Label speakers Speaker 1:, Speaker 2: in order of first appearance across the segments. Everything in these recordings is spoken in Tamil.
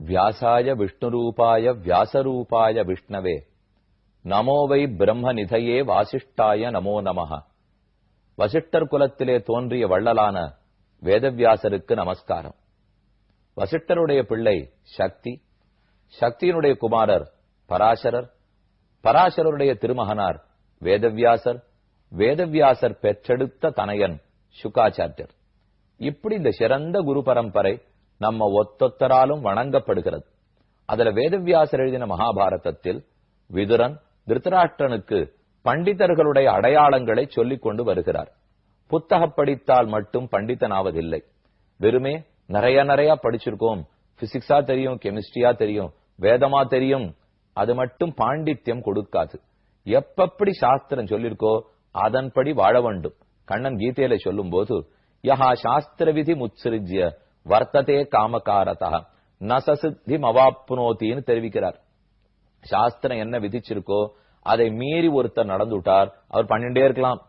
Speaker 1: வியாசாய விஷ்ணுரூபாய வியாசரூபாய விஷ்ணவே நமோ வை பிரம்ம நிதையே வாசிஷ்டாய நமோ நமக வசிஷ்டர் குலத்திலே தோன்றிய வள்ளலான வேதவியாசருக்கு நமஸ்காரம் வசிஷ்டருடைய பிள்ளை சக்தி சக்தியினுடைய குமாரர் பராசரர் பராசரருடைய திருமகனார் வேதவியாசர் வேதவியாசர் பெற்றெடுத்த தனையன் சுகாச்சாரியர் இப்படி இந்த சிறந்த குரு பரம்பரை நம்ம ஒத்தொத்தராலும் வணங்கப்படுகிறது. அதுல வேதவியாசர் எழுதின மகாபாரதத்தில் விதுரன் திருத்தராஷ்டிரனுக்கு பண்டிதர்களுடைய அடையாளங்களை சொல்லிக் கொண்டு வருகிறார். புத்தகம் படித்தால் மட்டும் பண்டிதனாவதில்லை. வெறுமே நிறைய நிறைய படிச்சிருக்கோம். பிசிக்ஸா தெரியும் கெமிஸ்ட்ரியா தெரியும் வேதமா தெரியும். அது மட்டும் பாண்டித்யம் கொடுக்காது. எப்பப்படி சாஸ்திரம் சொல்லிருக்கோ அதன்படி வாழ வேண்டும். கண்ணன் கீதையில சொல்லும் போது யஹா சாஸ்திர விதி முத்சிருஜ்ய வர்த்ததே காமகாரதா. நசசித்தி மவாப்னோத்தின்னு தெரிவிக்கிறார். சாஸ்திரம் என்ன விதிச்சிருக்கோ அதை மீறி ஒருத்தர் நடந்துட்டார் அவர் பண்ணிட்டே இருக்கலாம்.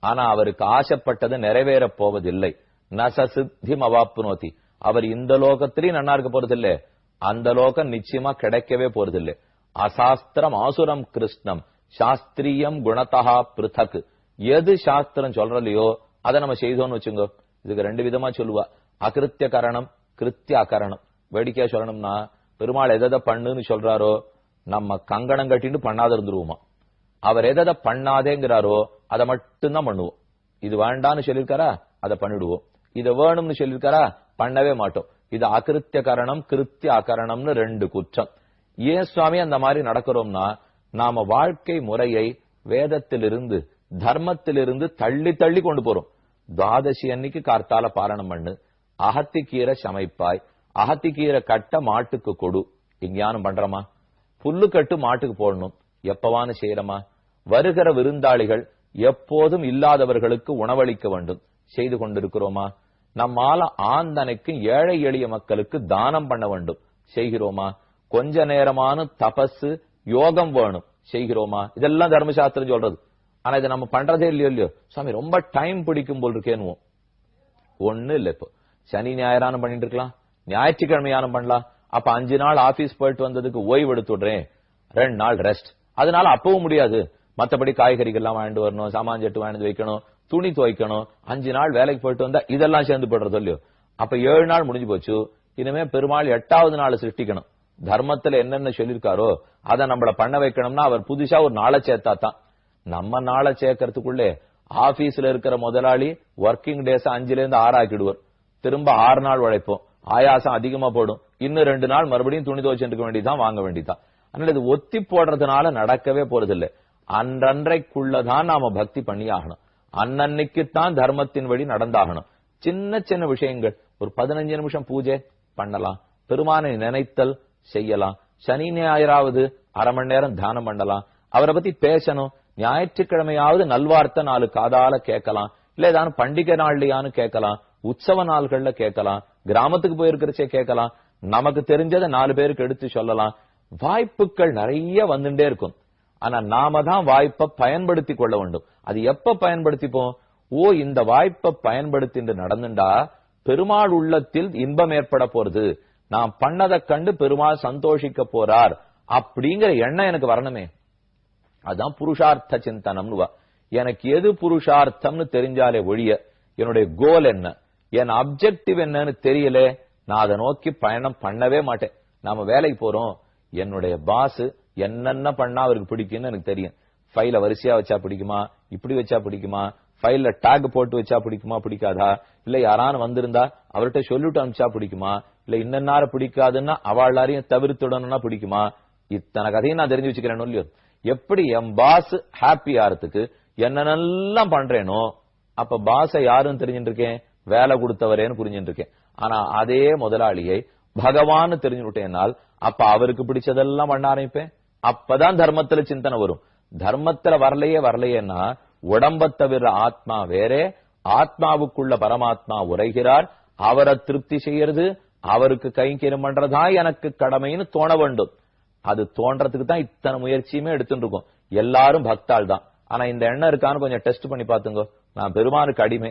Speaker 1: ஆனா அவருக்கு ஆசைப்பட்டது நிறைவேறப் போவதில்லை. நசசித்தி மவாப்னோத்தி அவர் இந்த லோகத்திலையும் நன்னா இருக்க போறதில்லை. அந்த லோகம் நிச்சயமா கிடைக்கவே போறதில்லை. அசாஸ்திரம் ஆசுரம் கிருஷ்ணம். சாஸ்திரியம் குணத்தகா பிருத்தக். எது சாஸ்திரம் சொல்றலையோ அதை நம்ம செய்தோம்னு வச்சுங்க. இதுக்கு ரெண்டு விதமா சொல்லுவா. அகிருத்திய கரணம் கிருத்திய அகரணம் வேடிக்கையா சொல்லணும்னா பெருமாள் எதை பண்ணுன்னு சொல்றாரோ நம்ம கங்கணம் கட்டிட்டு பண்ணாத இருந்துருவோமா? அவர் எதை பண்ணாதேங்கிறாரோ அதை மட்டும்தான் பண்ணுவோம். இது வேண்டான்னு சொல்லியிருக்காரா? அதை பண்ணிடுவோம். இதை வேணும்னு சொல்லியிருக்காரா? பண்ணவே மாட்டோம். இது அகிருத்திய கரணம் கிருத்திய அகரணம்னு ரெண்டு குற்றம். ஏன் சுவாமி அந்த மாதிரி நடக்கிறோம்னா நாம வாழ்க்கை முறையை வேதத்திலிருந்து தர்மத்திலிருந்து தள்ளி தள்ளி கொண்டு போறோம். துவாதசி அன்னைக்கு கார்த்தால பாரணம் பண்ணு. அகத்திக்கீரை சமைப்பாய். அகத்திக்கீரை கட்ட மாட்டுக்கு கொடு. இங்கயானும் பண்றோமா? புல்லு கட்டு மாட்டுக்கு போடணும். எப்பவான செய்யறமா? வருகிற விருந்தாளிகள் எப்போதும் இல்லாதவர்களுக்கு உணவளிக்க வேண்டும். செய்து கொண்டிருக்கிறோமா? நம்மால ஆந்தனைக்கும் ஏழை எளிய மக்களுக்கு தானம் பண்ண வேண்டும். செய்கிறோமா? கொஞ்ச நேரமான தபசு யோகம் வேணும். செய்கிறோமா? இதெல்லாம் தர்மசாஸ்திரம் சொல்றது. ஆனா இதை நம்ம பண்றதே இல்லையோ இல்லையோ? சாமி ரொம்ப டைம் பிடிக்கும் போல் இருக்கேனுவோம் ஒண்ணு இல்ல இப்போ. சனி ஞாயிறானும் பண்ணிட்டு இருக்கலாம். ஞாயிற்றுக்கிழமை யானம் பண்ணலாம். அப்ப அஞ்சு நாள் ஆபீஸ் போயிட்டு வந்ததுக்கு ஓய்வு எடுத்து விடுறேன் ரெண்டு நாள் ரெஸ்ட் அதனால அப்பவும் முடியாது. மத்தபடி காய்கறிகள் எல்லாம் வாங்கிட்டு வரணும் சாமான் செட்டு வாங்கிட்டு வைக்கணும் துணி துவைக்கணும். அஞ்சு நாள் வேலைக்கு போயிட்டு வந்தா இதெல்லாம் சேர்ந்து போடுறது இல்லையோ? அப்ப ஏழு நாள் முடிஞ்சு போச்சு. இனிமே பெருமாள் எட்டாவது நாள் சிருஷ்டிக்கணும். தர்மத்துல என்னென்ன சொல்லிருக்காரோ அதை நம்மள பண்ண வைக்கணும்னா அவர் புதுசா ஒரு நாளை சேர்த்தா தான். நம்ம நாளை சேர்க்கறதுக்குள்ளே ஆபீஸ்ல இருக்கிற முதலாளி ஒர்க்கிங் டேஸ் அஞ்சுல இருந்து ஆறாக்கிடுவார் ஆக்கிடுவார். திரும்ப ஆறு நாள் உழைப்போம். ஆயாசம் அதிகமா போடும். இன்னும் ரெண்டு நாள் மறுபடியும் துணி துவைச்சிருக்க இருக்க வேண்டியதான் வாங்க வேண்டியதான் அதனால இது ஒத்தி போடுறதுனால நடக்கவே போறதில்லை. அன்றன்றைக்குள்ளதான் நாம பக்தி பண்ணி ஆகணும் அன்னன்னைக்குத்தான் தர்மத்தின் வழி நடந்தாகணும். சின்ன சின்ன விஷயங்கள். ஒரு பதினஞ்சு நிமிஷம் பூஜை பண்ணலாம். பெருமானை நினைத்தல் செய்யலாம். சனி ஞாயிறாவது அரை மணி நேரம் தியானம் பண்ணலாம். அவரை பத்தி பேசணும். ஞாயிற்றுக்கிழமையாவது நல்வார்த்தை நாலு காதால கேட்கலாம். இல்ல ஏதாவது பண்டிகை நாள்லயான்னு கேட்கலாம். உற்சவ நாள்கள்ல கேட்கலாம் கிராமத்துக்கு போயிருக்கிறச்சே கேட்கலாம் நமக்கு தெரிஞ்சதை நாலு பேருக்கு எடுத்து சொல்லலாம். வாய்ப்புகள் நிறைய வந்துட்டே இருக்கும். ஆனா நாம தான் வாய்ப்பை பயன்படுத்தி கொள்ள வேண்டும். அது எப்ப பயன்படுத்திப்போம்? ஓ இந்த வாய்ப்பை பயன்படுத்திட்டு நடந்துண்டா பெருமாள் உள்ளத்தில் இன்பம் ஏற்பட போறது. நான் பண்ணதை கண்டு பெருமாள் சந்தோஷிக்க போறார். அப்படிங்கிற எண்ணம் எனக்கு வரணுமே. அதான் புருஷார்த்த சிந்தனம்னு எனக்கு எது புருஷார்த்தம்னு தெரிஞ்சாலே ஒழிய என்னுடைய கோல் என்ன? என் அப்ஜெக்டிவ் என்னன்னு தெரியல நான் அதை நோக்கி பயணம் பண்ணவே மாட்டேன். நாம வேலைக்கு போறோம். என்னுடைய பாஸ் என்னென்ன பண்ணா அவருக்கு பிடிக்கும்னு எனக்கு தெரியும். ஃபைல வரிசையா வச்சா பிடிக்குமா? இப்படி வச்சா பிடிக்குமா? ஃபைல்ல டேக் போட்டு வச்சா பிடிக்குமா பிடிக்காதா? இல்ல யாரானு வந்திருந்தா அவர்கிட்ட சொல்லிட்டு அனுப்பிச்சா பிடிக்குமா? இல்ல இன்னென்னார பிடிக்காதுன்னா அவளாரையும் தவிர்த்துடணும்னா பிடிக்குமா? இத்தனை கதையும் நான் தெரிஞ்சு வச்சுக்கிறேன் இல்லையோ. எப்படி என் பாஸ் ஹாப்பி ஆறதுக்கு என்னென்னலாம் பண்றேனோ அப்ப பாஸ யாருன்னு தெரிஞ்சுட்டு இருக்கேன்? வேலை கொடுத்தவரேன்னு புரிஞ்சுட்டு இருக்கேன் ஆனா அதே முதலாளியை பகவான் தெரிஞ்சுட்டேனால் அப்ப அவருக்கு பிடிச்சதெல்லாம் பண்ண ஆரம்பிப்பேன். அப்பதான் தர்மத்துல சிந்தனை வரும். தர்மத்துல வரலையே வரலையேன்னா உடம்ப தவிர ஆத்மா வேறே ஆத்மாவுக்குள்ள பரமாத்மா உரைகிறார் அவரை திருப்தி செய்யறது அவருக்கு கைங்கரியம் பண்றதா எனக்கு கடமைன்னு தோண வேண்டும். அது தோன்றதுக்கு தான் இத்தனை முயற்சியுமே எடுத்துட்டு இருக்கோம் எல்லாரும் பக்தாள் தான் ஆனா இந்த எண்ணம் இருக்கான்னு கொஞ்சம் டெஸ்ட் பண்ணி பாத்துங்க நான் பெருமானுக்கு அடிமை.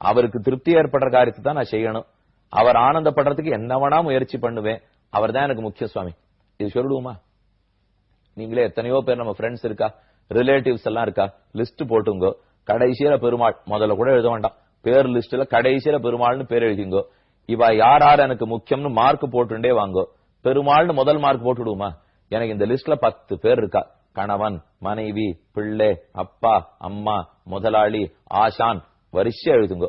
Speaker 1: அவருக்கு திருப்தி ஏற்படுற காரியத்தை தான் நான் செய்யணும். அவர் ஆனந்தப்படுறதுக்கு என்ன வேணா முயற்சி பண்ணுவேன். அவர் தான் எனக்கு முக்கிய சுவாமி. இது சொல்லிடுவோமா நீங்களே எத்தனையோ பேர் நம்ம ஃப்ரெண்ட்ஸ் இருக்கா? ரிலேட்டிவ்ஸ் எல்லாம் இருக்கா? லிஸ்ட் போட்டுங்க. கடைசியில பெருமாள். முதல்ல கூட எழுத வேண்டாம். பேர் லிஸ்ட்ல கடைசியில பெருமாள்னு பேர் எழுதிங்கோ. இவ யார் யார் எனக்கு முக்கியம்னு மார்க் போட்டுண்டே வாங்கோ. பெருமாள்னு முதல் மார்க் போட்டுடுவோமா எனக்கு இந்த லிஸ்ட்ல பத்து பேர் இருக்கா. கணவன் மனைவி பிள்ளை அப்பா அம்மா முதலாளி ஆசான் வரிசையா எழுதுங்கோ.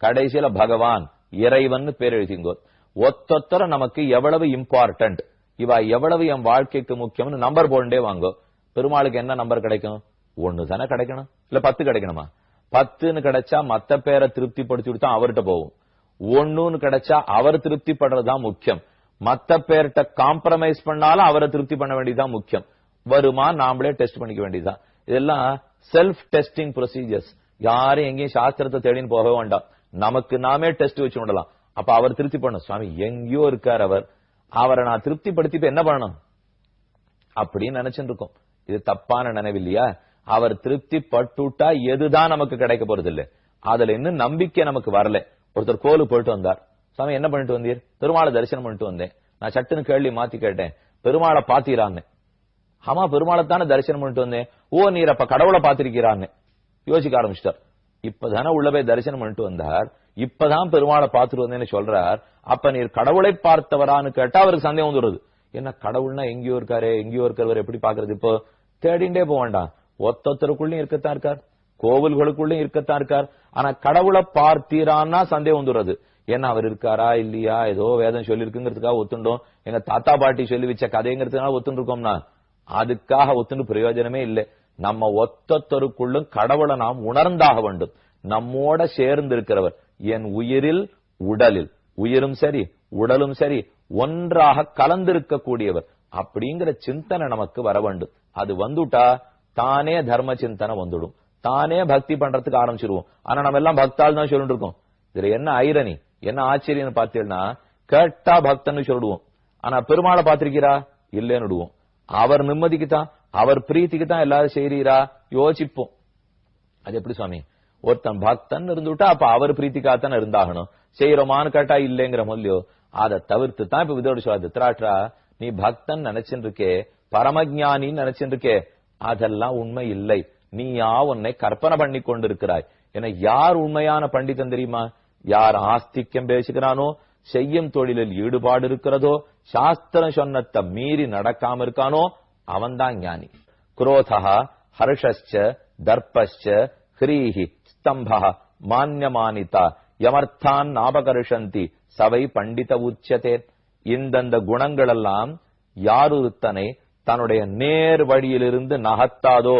Speaker 1: கடைசியில பகவான் இறைவன் பேர் எழுதிங்கோ. ஒத்தொத்தர நமக்கு எவ்வளவு இம்பார்ட்டன்ட் இவா எவ்வளவு என் வாழ்க்கைக்கு முக்கியம்னு நம்பர் போண்டே வாங்கோ. பெருமாளுக்கு என்ன நம்பர் கிடைக்கும்? ஒண்ணு தானே கிடைக்கணும்? இல்ல பத்து கிடைக்கணுமா? பத்துன்னு கிடைச்சா மத்த பேரை திருப்திப்படுத்தி தான் அவர்கிட்ட போகும் ஒன்னுன்னு கிடைச்சா அவர் திருப்தி படுறதுதான் முக்கியம். மத்த பேர்கிட்ட காம்ப்ரமைஸ் பண்ணாலும் அவரை திருப்தி பண்ண வேண்டியதுதான் முக்கியம். வருமா? நாமளே டெஸ்ட் பண்ணிக்க வேண்டியதுதான். இதெல்லாம் செல்ஃப் டெஸ்டிங் ப்ரொசீஜர்ஸ் யாரும் எங்கேயும் சாஸ்திரத்தை தேடின்னு போக வேண்டாம். நமக்கு நாமே டெஸ்ட் வச்சு விடலாம் அப்ப அவர் திருப்தி பண்ணும் சுவாமி எங்கேயோ இருக்கார் அவர். அவரை நான் திருப்திப்படுத்தி என்ன பண்ணணும்? அப்படின்னு நினைச்சுட்டு இருக்கோம். இது தப்பான நினைவு இல்லையா? அவர் திருப்தி பட்டுட்டா எதுதான் நமக்கு கிடைக்க போறது இல்ல அதுல இன்னும் நம்பிக்கை நமக்கு வரல. ஒருத்தர் கோலு போயிட்டு வந்தார். சாமி என்ன பண்ணிட்டு வந்தீர்? பெருமாளை தரிசனம் பண்ணிட்டு வந்தேன். நான் சட்டுன்னு கேள்வி மாத்தி கேட்டேன். பெருமாளை பாத்தீரான்னு ஆமா பெருமாளை தானே தரிசனம் பண்ணிட்டு வந்தேன். ஓ நீர் அப்ப கடவுளை பாத்திருக்கிறான்னு யோசிக்க ஆரம்பிச்சிட்டார். இப்பதானே உள்ள போய் தரிசனம் பண்ணிட்டு வந்தார். இப்பதான் பெருமாளை பார்த்துட்டு வந்தேன்னு சொல்றார். அப்ப நீர் கடவுளை பார்த்தவரான்னு கேட்டா அவருக்கு சந்தேகம் வந்துடுது. என்ன கடவுள்னா எங்கேயோ இருக்காரு எங்கேயோ இருக்கிறவர் எப்படி பாக்குறது இப்போ? தேடிண்டே போக வேண்டாம். ஒத்தொத்தருக்குள்ளயும் இருக்கத்தான் இருக்கார். கோவில்களுக்குள்ளயும் இருக்கத்தான் இருக்கார். ஆனா கடவுளை பார்த்தீரான்னா சந்தேகம் வந்துடுறது ஏன்னா அவர் இருக்காரா இல்லையா? ஏதோ வேதம் சொல்லி இருக்குங்கிறதுக்காக ஒத்துண்டோம். எங்க தாத்தா பாட்டி சொல்லி வச்ச கதைங்கிறதுக்காக ஒத்துண்டு இருக்கோம்னா அதுக்காக ஒத்துண்டு பிரயோஜனமே இல்லை. நம்ம ஒத்தொத்தருக்குள்ளும் கடவுளை நாம் உணர்ந்தாக வேண்டும். நம்மோட சேர்ந்து இருக்கிறவர் என் உயிரில் உடலில். உயிரும் சரி உடலும் சரி ஒன்றாக கலந்திருக்க கூடியவர் அப்படிங்கிற சிந்தனை நமக்கு வர வேண்டும். அது வந்துட்டா தானே தர்ம சிந்தனை வந்துடும். தானே பக்தி பண்றதுக்கு ஆரம்பிச்சிருவோம். ஆனா நம்ம எல்லாம் பக்தால் தான் சொல்லிட்டு இருக்கோம். இதுல என்ன ஐரணி என்ன ஆச்சரியம் பார்த்தீங்கன்னா கேட்டா பக்தன்னு சொல்லிடுவோம். ஆனா பெருமாளை பாத்திருக்கிறா இல்லைன்னு விடுவோம். அவர் நிம்மதிக்கு தான் அவர் பிரீத்திக்கு தான் எல்லாரும் செய்றீரா? யோசிப்போம். அது எப்படி சுவாமி? ஒருத்தன் பக்தன் இருந்துட்டா அப்ப அவர் பிரீத்திக்காத்தானே இருந்தாகணும். செய்யறோமான்னு கேட்டா இல்லைங்கிற மொழியோ அதை தவிர்த்து தான் இப்ப விதோட சொல்ல திருத்ராட்சா நீ பக்தன் நினைச்சுட்டு இருக்கே பரமஜானின்னு நினைச்சுட்டு இருக்கே அதெல்லாம் உண்மை இல்லை. நீயா உன்னை கற்பனை பண்ணி கொண்டிருக்கிறாய். என யார் உண்மையான பண்டிதன் தெரியுமா? யார் ஆஸ்திக்கம் பேசுகிறானோ செய்யும் தொழிலில் ஈடுபாடு இருக்கிறதோ சாஸ்திரம் சொன்னத்தை மீறி நடக்காம இருக்கானோ அவன்தான் ஞானி. குரோதா ஹர்ஷ்ச தர்பச்ச ஹ்ரீஹி ஸ்தம்பா மான்யமானிதா யமர்த்தான் ஞாபகர்ஷந்தி சவை பண்டித உச்சதே. இந்தந்த குணங்களெல்லாம் யாருத்தனை தன்னுடைய நேர் வழியிலிருந்து நகத்தாதோ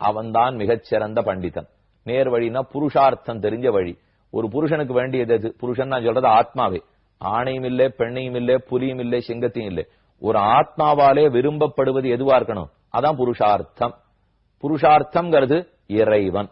Speaker 1: அவன்தான் மிகச்சிறந்த பண்டிதன். நேர் வழினா புருஷார்த்தம் தெரிஞ்ச வழி. ஒரு புருஷனுக்கு வேண்டியது புருஷன் நான் சொல்றது ஆத்மாவே. ஆணையும் இல்லை பெண்ணையும் இல்லை புலியும் இல்லை சிங்கத்தையும் இல்லை. ஒரு ஆத்மாவாலே விரும்பப்படுவது எதுவா இருக்கணும்? அதான் புருஷார்த்தம். புருஷார்த்தம்ங்கிறது இறைவன்.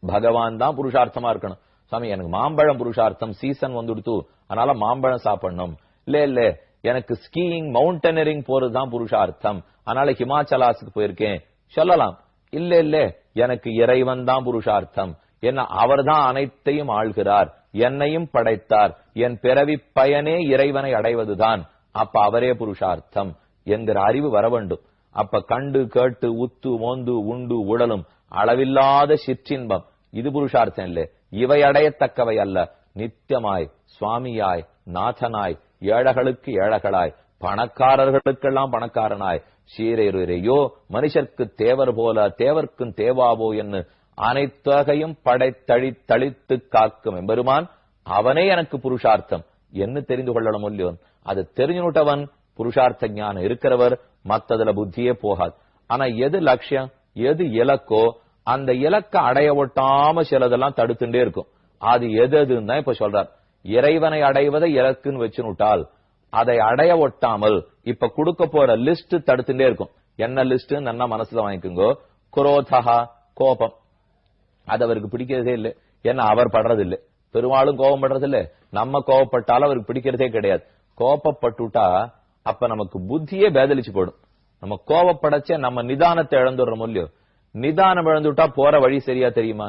Speaker 1: பகவான் தான் புருஷார்த்தமா இருக்கணும். சாமி எனக்கு மாம்பழம் புருஷார்த்தம். சீசன் வந்துடுத்து அதனால மாம்பழம் சாப்பிடணும். இல்ல இல்ல எனக்கு ஸ்கீயிங் மவுண்டனரிங் போறதுதான் புருஷார்த்தம். அதனால ஹிமாச்சலாஸுக்கு போயிருக்கேன். சொல்லலாம். இல்ல இல்ல எனக்கு இறைவன் தான் புருஷார்த்தம். என்ன அவர்தான் அனைத்தையும் ஆள்கிறார். என்னையும் படைத்தார். என் பிறவி பயனே இறைவனை அடைவதுதான். அப்ப அவரே புருஷார்த்தம் என்கிற அறிவு வர வேண்டும். அப்ப கண்டு கேட்டு உத்து மோந்து உண்டு உடலும் அளவில்லாத சிற்றின்பம். இது புருஷார்த்தம் இல்லை. இவை அடையத்தக்கவை அல்ல. நித்தியமாய் சுவாமியாய் நாதனாய் ஏழைகளுக்கு ஏழைகளாய் பணக்காரர்களுக்கெல்லாம் பணக்காரனாய் சீரையோ மனுஷர்க்கு தேவர் போல தேவர்க்கும் தேவாவோ என்று அனைத்தகையும் படைத்தழி தளித்து காக்கும் எம்பெருமான் அவனே எனக்கு புருஷார்த்தம். என்ன தெரிந்து கொள்ளணும் இல்லையோ அது தெரிஞ்சுட்டவன் புருஷார்த்த ஞானம் இருக்கிறவர் மத்ததுல புத்தியே போகாது ஆனா எது லட்சியம் எது இலக்கோ அந்த இலக்க அடைய ஒட்டாம சிலதெல்லாம் தடுத்துட்டே இருக்கும் அது எது எதுன்னு தான் இப்ப சொல்றார் இறைவனை அடைவதை இலக்குன்னு வச்சுனுட்டால் அதை அடைய ஒட்டாமல் இப்ப கொடுக்க போற லிஸ்ட் தடுத்துட்டே இருக்கும் என்ன லிஸ்ட் என்ன மனசுல வாங்கிக்கோங்க குரோதகா கோபம் அது அவருக்கு பிடிக்கிறதே இல்லை ஏன்னா அவர் படுறது இல்லை பெருமாளும் கோபம் படுறது இல்ல நம்ம கோபப்பட்டாலும் அவருக்கு பிடிக்கிறதே கிடையாது. கோபப்பட்டுட்டா அப்ப நமக்கு புத்தியே பேதலிச்சு போடும் நம்ம கோபப்படச்சே நம்ம நிதானத்தை இழந்துடுறோம் இல்லையோ? நிதானம் இழந்துட்டா போற வழி சரியா தெரியுமா?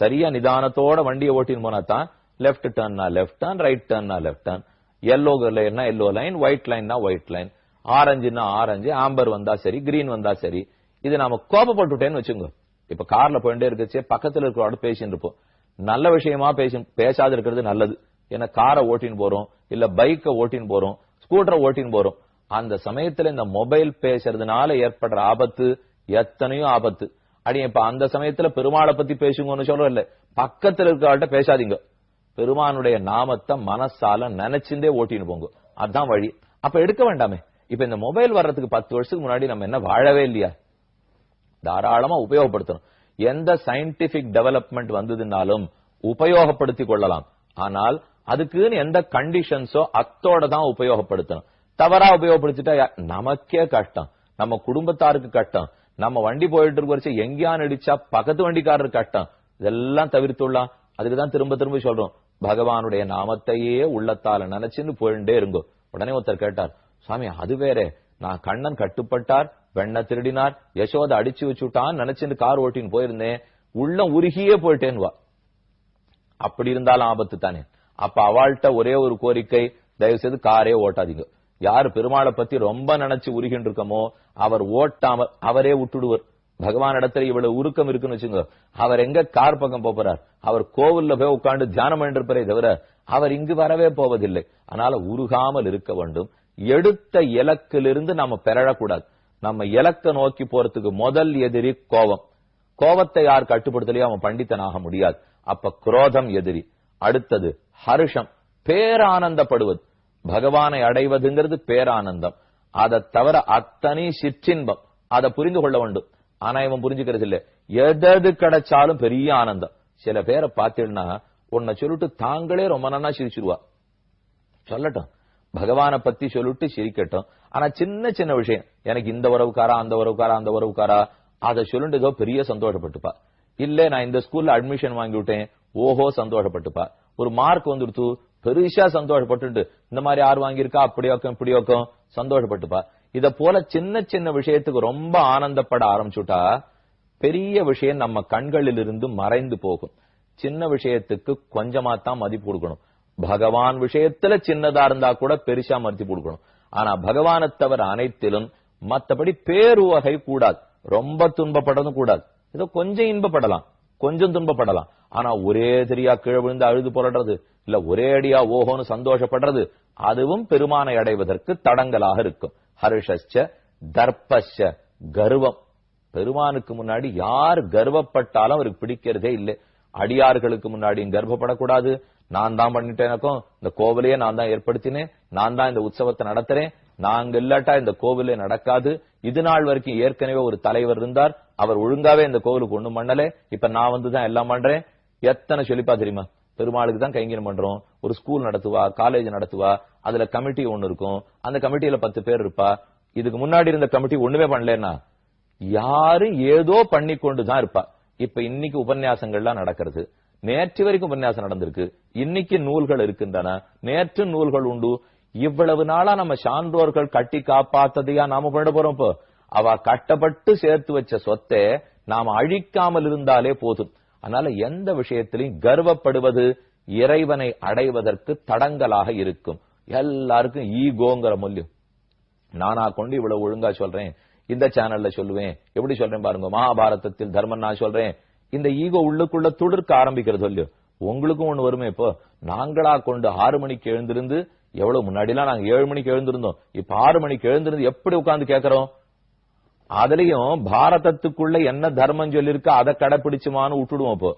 Speaker 1: சரியா நிதானத்தோட வண்டியை ஓட்டின்னு போனா தான் லெஃப்ட் டர்ன்னா லெஃப்ட் டர்ன் ரைட் டர்ன்னா லெஃப்ட் டர்ன் எல்லோ லைன்னா எல்லோ லைன் ஒயிட் லைன்னா ஒயிட் லைன் ஆரஞ்சுன்னா ஆரஞ்சு ஆம்பர் வந்தா சரி கிரீன் வந்தா சரி. இது நாம கோபப்பட்டுட்டேன்னு வச்சுங்க இப்ப கார்ல போயிட்டே இருக்கச்சே பக்கத்துல இருக்கிறோட பேசிட்டு இருப்போம். நல்ல விஷயமா பேசி பேசாதிருக்கிறது நல்லது. ஏன்னா காரை ஓட்டின்னு போறோம் இல்ல பைக்கை ஓட்டின்னு போறோம் ஸ்கூட்டரை ஓட்டின்னு போறோம். அந்த சமயத்துல இந்த மொபைல் பேசுறதுனால ஏற்படுற ஆபத்து எத்தனையோ ஆபத்து. அடி இப்ப அந்த சமயத்துல பெருமாளை பத்தி பேசுங்கன்னு சொல்ற இல்ல. பக்கத்துல இருக்கவர்கிட்ட பேசாதீங்க. பெருமானுடைய நாமத்தை மனசால நினைச்சிருந்தே ஓட்டின்னு போங்க. அதான் வழி. அப்ப எடுக்க வேண்டாமே. இப்ப இந்த மொபைல் வர்றதுக்கு பத்து வருஷத்துக்கு முன்னாடி நம்ம என்ன வாழவே இல்லையா? தாராளமா உபயோகப்படுத்தணும். எந்த சயின்டிபிக் டெவலப்மெண்ட் வந்ததுனாலும் உபயோகப்படுத்தி கொள்ளலாம். ஆனால் அதுக்குன்னு எந்த கண்டிஷன்ஸோ அத்தோட தான் உபயோகப்படுத்தணும். தவறா உபயோகப்படுத்திட்டா நமக்கே கஷ்டம். நம்ம குடும்பத்தாருக்கு கஷ்டம். நம்ம வண்டி போயிட்டு இருக்கிறச்சு எங்கேயான் அடிச்சா பக்கத்து வண்டிக்காரர் கஷ்டம். இதெல்லாம் தவிர்த்துள்ளலாம் அதுக்கு தான் திரும்ப திரும்ப சொல்றோம். பகவானுடைய நாமத்தையே உள்ளத்தால நினைச்சுன்னு போயிட்டே இருங்கோ. உடனே ஒருத்தர் கேட்டார் சாமி அது வேற. நான் கண்ணன் கட்டுப்பட்டார் வெண்ண திருடினார். யசோதை அடிச்சு வச்சுட்டான் நினைச்சுன்னு கார் ஓட்டின்னு போயிருந்தேன். உள்ளம் உருகியே போயிட்டேன் வா அப்படி இருந்தாலும் ஆபத்து தானே. அப்ப அவள்கிட்ட ஒரே ஒரு கோரிக்கை தயவு செய்து காரே ஓட்டாதீங்க. யார் பெருமாளை பத்தி ரொம்ப நினைச்சு உருகின்னு இருக்கமோ அவர் ஓட்டாம அவரே விட்டுடுவர். பகவான் இடத்துல இவ்வளவு உருக்கம் இருக்குன்னு வச்சுங்க அவர் எங்க கார் பக்கம் போறார்? அவர் கோவில்ல போய் உட்காந்து தியானம் பண்ணிருப்பாரே தவிர அவர் இங்கு வரவே போவதில்லை. அதனால உருகாமல் இருக்க வேண்டும். எடுத்த இலக்கிலிருந்து நாம பெறக்கூடாது. நம்ம இலக்க நோக்கி போறதுக்கு முதல் எதிரி கோபம். கோபத்தை யார் கட்டுப்படுத்தலையோ அவன் பண்டித்தனாக முடியாது. அப்ப குரோதம் எதிரி. அடுத்தது ஹர்ஷம் பேரானந்தப்படுவது. பகவானை அடைவதுங்கிறது பேரானந்தம். அதை தவிர அத்தனை சிற்றின்பம். அதை புரிந்து கொள்ள வேண்டும். ஆனா இவன் புரிஞ்சுக்கிறது இல்ல. எதது கிடைச்சாலும் பெரிய ஆனந்தம். சில பேரை பார்த்தீங்கன்னா உன்னை சொல்லிட்டு தாங்களே ரொம்ப நன்னா சிரிச்சிருவா. சொல்லட்டும். பகவானை பத்தி சொல்லிட்டு சிரிக்கட்டும். ஆனா சின்ன சின்ன விஷயம். எனக்கு இந்த உறவுக்காரா அந்த உறவுக்காரா அந்த உறவுக்காரா அதை சொல்லிட்டு ஏதோ பெரிய சந்தோஷப்பட்டுப்பா. இல்ல நான் இந்த ஸ்கூல்ல அட்மிஷன் வாங்கி விட்டேன். ஓஹோ சந்தோஷப்பட்டுப்பா. ஒரு மார்க் வந்துடுத்து பெருசா சந்தோஷப்பட்டு இந்த மாதிரி யார் வாங்கியிருக்கா? அப்படி ஓக்கம் இப்படி சந்தோஷப்பட்டுப்பா. இத போல சின்ன சின்ன விஷயத்துக்கு ரொம்ப ஆனந்தப்பட ஆரம்பிச்சுட்டா பெரிய விஷயம் நம்ம கண்களில் இருந்து மறைந்து போகும். சின்ன விஷயத்துக்கு கொஞ்சமா தான் மதிப்பு கொடுக்கணும். பகவான் விஷயத்துல சின்னதா இருந்தா கூட பெருசா மறுத்தி கொடுக்கணும். ஆனா பகவானை தவிர அனைத்திலும் மத்தபடி பேருவகை கூடாது. ரொம்ப துன்பப்படணும் கூடாது. ஏதோ கொஞ்சம் இன்பப்படலாம். கொஞ்சம் துன்பப்படலாம். ஆனா ஒரே தெரியா கீழே விழுந்து அழுது புரடுறது இல்ல ஒரே அடியா ஓஹோன்னு சந்தோஷப்படுறது அதுவும் பெருமானை அடைவதற்கு தடங்கலாக இருக்கும். ஹர்ஷச்ச தர்பஷ கர்வம். பெருமானுக்கு முன்னாடி யார் கர்வப்பட்டாலும் அவருக்கு பிடிக்கிறதே இல்லை. அடியார்களுக்கு முன்னாடியும் கர்வப்படக்கூடாது. நான் தான் பண்ணிட்டேனக்கும் இந்த கோவிலையே நான் தான் ஏற்படுத்தினேன். நான் தான் இந்த உற்சவத்தை நடத்துறேன். நாங்க இல்லாட்டா இந்த கோவிலே நடக்காது. இது நாள் வரைக்கும் ஏற்கனவே ஒரு தலைவர் இருந்தார். அவர் ஒழுங்காவே இந்த கோவிலுக்கு ஒண்ணும் பண்ணல. இப்ப நான் வந்துதான் எல்லாம் பண்றேன். எத்தனை சொல்லிப்பா தெரியுமா? பெருமாளுக்கு தான் கைங்கரியம் பண்றோம். ஒரு ஸ்கூல் நடத்துவா காலேஜ் நடத்துவா அதுல கமிட்டி ஒண்ணு இருக்கும். அந்த கமிட்டியில பத்து பேர் இருப்பா. இதுக்கு முன்னாடி இருந்த கமிட்டி ஒண்ணுமே பண்ணலன்னா யாரு ஏதோ பண்ணி கொண்டுதான் இருப்பா. இப்ப இன்னைக்கு உபன்யாசங்கள்லாம் நடக்கிறது. நேற்று வரைக்கும் உபன்யாசம் நடந்திருக்கு. இன்னைக்கு நூல்கள் இருக்கின்றன. நேற்று நூல்கள் உண்டு. இவ்வளவு நாளா நம்ம சான்றோர்கள் கட்டி காப்பாத்ததையா நாம பண்ண போறோம் இப்போ. அவ கட்டப்பட்டு சேர்த்து வச்ச சொத்தை நாம அழிக்காமல் இருந்தாலே போதும். அதனால எந்த விஷயத்திலையும் கர்வப்படுவது இறைவனை அடைவதற்கு தடங்கலாக இருக்கும். எல்லாருக்கும் ஈகோங்கிற மூல்யம். நானா கொண்டு இவ்வளவு ஒழுங்கா சொல்றேன். இந்த சேனல்ல சொல்லுவேன். எப்படி சொல்றேன் பாருங்க. மகாபாரதத்தில் தர்மன் நான் சொல்றேன். இந்த ஈகோ உள்ளுக்குள்ள துளிர்க்க ஆரம்பிக்கிறது இல்லையோ உங்களுக்கும் ஒண்ணு வருமே இப்போ. நாங்களா கொண்டு ஆறு மணிக்கு எழுந்திருந்து எவ்வளவு முன்னாடிலாம் நாங்க ஏழு மணிக்கு எழுந்திருந்தோம். இப்ப ஆறு மணிக்கு எழுந்திருந்து எப்படி உட்கார்ந்து கேட்கறோம்? அதுலயும் பாரதத்துக்குள்ள என்ன தர்மம் சொல்லிருக்கு அதை கடைபிடிச்சுமான்னு விட்டுடுவோம் இப்போ.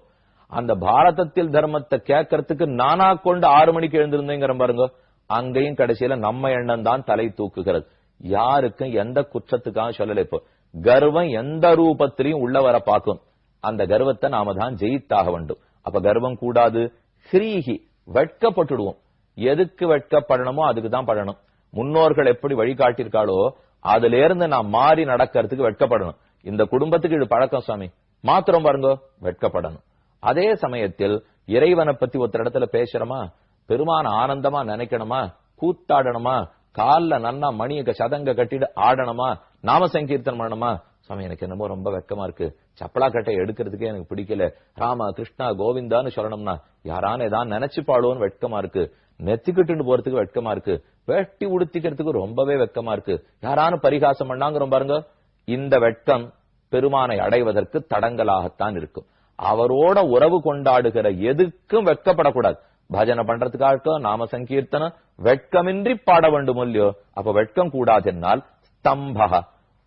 Speaker 1: அந்த பாரதத்தில் தர்மத்தை கேட்கறதுக்கு நானா கொண்டு ஆறு மணிக்கு எழுந்திருந்தேங்கிற பாருங்க. அங்கேயும் கடைசியில நம்ம எண்ணம் தான் தலை தூக்குகிறது. யாருக்கும் எந்த குற்றத்துக்காக சொல்லல இப்போ. கர்வம் எந்த ரூபத்திலையும் உள்ள வர பார்க்கும். அந்த கர்வத்தை நாம தான் ஜெயித்தாக வேண்டும். அப்ப கர்வம் கூடாது. ஹிரீஹி வெட்கப்பட்டுடுவோம். எதுக்கு வெட்கப்படணுமோ அதுக்கு தான் படணும். முன்னோர்கள் எப்படி வழிகாட்டியிருக்காளோ அதுல இருந்து நான் மாறி நடக்கிறதுக்கு வெட்கப்படணும். இந்த குடும்பத்துக்கு இது பழக்கம் சுவாமி. மாத்திரம் பாருங்க வெட்கப்படணும். அதே சமயத்தில் இறைவனை பத்தி ஒருத்தர் இடத்துல பேசுறோமா? பெருமான ஆனந்தமா நினைக்கணுமா? கூத்தாடணுமா? கால்ல நன்னா மணியக்க சதங்க கட்டிட்டு ஆடணுமா? நாம சங்கீர்த்தனம் பண்ணணுமா? சாமி எனக்கு என்னமோ ரொம்ப வெக்கமா இருக்கு. சப்பலா கட்டை எடுக்கிறதுக்கே எனக்கு பிடிக்கல. ராமா கிருஷ்ணா கோவிந்தான்னு சொல்லணும்னா யாரான ஏதாவது நினைச்சு பாடுவோன்னு வெட்கமா இருக்கு. நெத்திக்கிட்டு போறதுக்கு வெட்கமா இருக்கு. வேட்டி உடுத்திக்கிறதுக்கு ரொம்பவே வெட்கமா இருக்கு. யாரானு பரிகாசம் பண்ணாங்கிறோம் பாருங்க. இந்த வெட்கம் பெருமானை அடைவதற்கு தடங்கலாகத்தான் இருக்கும். அவரோட உறவு கொண்டாடுகிற எதுக்கும் வெட்கப்படக்கூடாது பஜனை பண்றதுக்காக நாம சங்கீர்த்தனம் வெட்கமின்றி பாட வேண்டும் இல்லையோ அப்ப வெட்கம் கூடாதென்னால் ஸ்தம்பக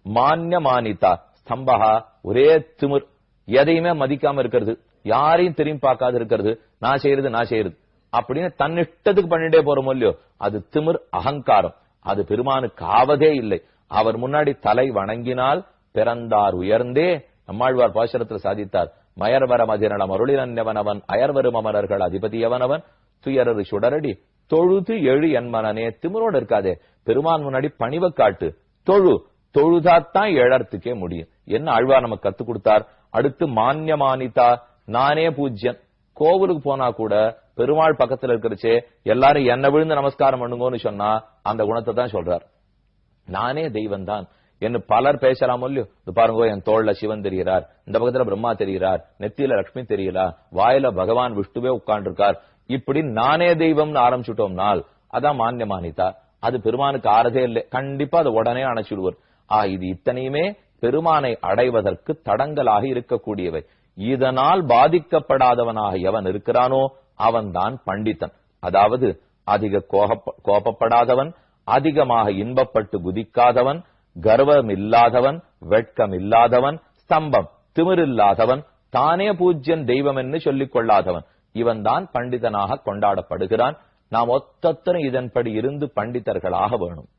Speaker 1: மான்யமானிதா ஸ்தம்பகா ஒரே திமிர். எதையுமே மதிக்காம இருக்கிறது. யாரையும் திரும்பி பார்க்காது இருக்கிறது. நான் செய்யறது நான் செய்யறது. அப்படின்னு தன்னிஷ்டத்துக்கு பண்ணிட்டே போறோம் இல்லையோ அது திமிர் அகங்காரம். அது பெருமானுக்கு ஆவதே இல்லை. அவர் முன்னாடி தலை வணங்கினால் பிறந்தார் உயர்ந்தே. நம்மாழ்வார் பாசுரத்தில் சாதித்தார் மயர்வர மதிரணம் அருளினவனவன் அயர்வரும் அமரர்கள் அதிபதியவனவன் துயரரு சுடரடி தொழுது எழு என்மனனே திமிரோடு இருக்காதே. பெருமான் முன்னாடி பணிவை காட்டு. தொழு தொழுதாத்தான் எழறதுக்கே முடியும். என்ன ஆழ்வார் நமக்கு கத்து கொடுத்தார்? அடுத்து மான்யமானிதா நானே பூஜ்யன் கோவிலுக்கு போனா கூட பெருமாள் பக்கத்துல இருக்கிறச்சே எல்லாரும் என்ன விழுந்து நமஸ்காரம் பண்ணுங்கன்னு சொன்னா அந்த குணத்தை தான் சொல்றார். நானே தெய்வம் தான் என்று பலர் பேசலாமோ இல்லையோ? இது பாருங்க என் தோள்ல சிவன் தெரிகிறார். இந்த பக்கத்துல பிரம்மா தெரிகிறார். நெத்தியில லட்சுமி தெரியலா வாயில பகவான் விஷ்ணுவே உட்கார்ந்துருக்கார். இப்படி நானே தெய்வம்னு ஆரம்பிச்சுட்டோம்னால் அதான் மான்யமானிதா. அது பெருமானுக்கு ஆறதே இல்லை. கண்டிப்பா அதை உடனே அணைச்சிடுவார். ஆ இது இத்தனையுமே பெருமானை அடைவதற்கு தடங்கலாக இருக்கக்கூடியவை. இதனால் பாதிக்கப்படாதவனாக எவன் இருக்கிறானோ அவன்தான் பண்டிதன். அதாவது அதிக கோபப்படாதவன் அதிகமாக இன்பப்பட்டு குதிக்காதவன் கர்வம் இல்லாதவன் வெட்கம் இல்லாதவன் ஸ்தம்பம் திமிரில்லாதவன் தானே பூஜ்யன் தெய்வம் என்று சொல்லிக் கொள்ளாதவன். இவன்தான் பண்டிதனாக கொண்டாடப்படுகிறான். நாம் ஒத்தத்தரும் இதன்படி இருந்து பண்டிதர்களாக வேணும்.